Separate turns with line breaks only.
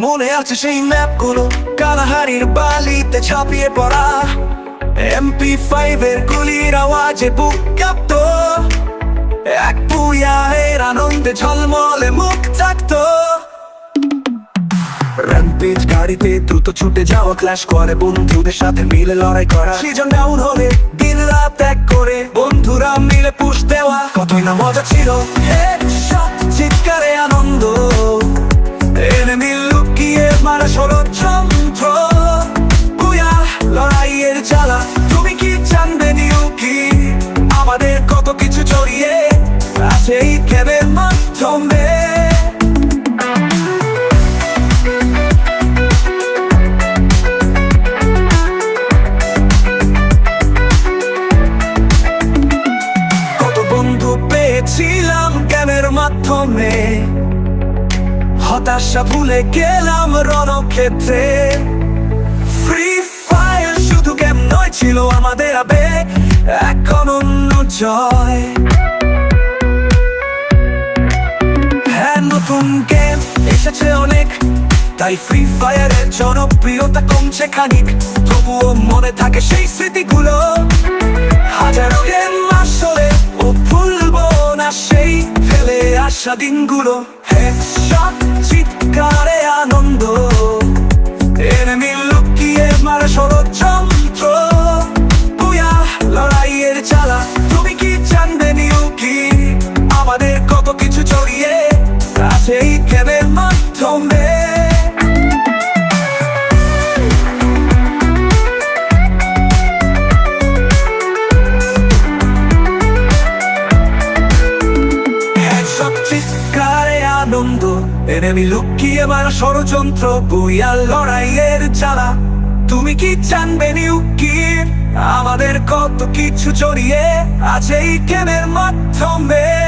মনে আছে সেই ম্যাপগুলো কালাহারির বালিতে ছাপিয়ে পড়া। এমপি ফাইভের গুলির আওয়াজে বুক কাঁপত। এক পুয়ায়ের আনন্দে ঝলমলে মুখ থাকতো গাড়িতে দ্রুত ছুটে যাওয়া ক্লাশ করে। বন্ধুদের সাথে মিলে লড়াই করা। সিজন ডাউন হলে দিন রাত এক করে। বন্ধুরা মিলে পুশ দেওয়া। কতই না মজা ছিল। Headshot, মাধ্যমে হতাশা ভুলে গেলাম রণক্ষেত্রে। ফ্রি ফায়ার শুধু গেম ছিল আমাদের আবেগ এক অনন্য জয়। হ্যাঁ নতুন গেম এসেছে অনেক, তাই ফ্রি ফায়ারের জনপ্রিয়তা কমছে খানিক, তবুও মনে থাকে সেই স্মৃতিগুলো। হাজারো আসা দিনগুলো। হেডশট চিৎকারে আনন্দ। এনিমি লুকিয়ে মার ষড়যন্ত্র। বুয়া লড়াইয়ের চালা। তুমি কি জানবে নিউ কি? আমাদের কত কিছু চড়িয়ে আছে এই আনন্দ এনেমি লুকিয়ে মার ষড়যন্ত্র বুইয়া লড়াইয়ের জ্বালা। তুমি কি জানবে নিউকির আমাদের কত কিছু জড়িয়ে আছে এই গেমের মাধ্যমে।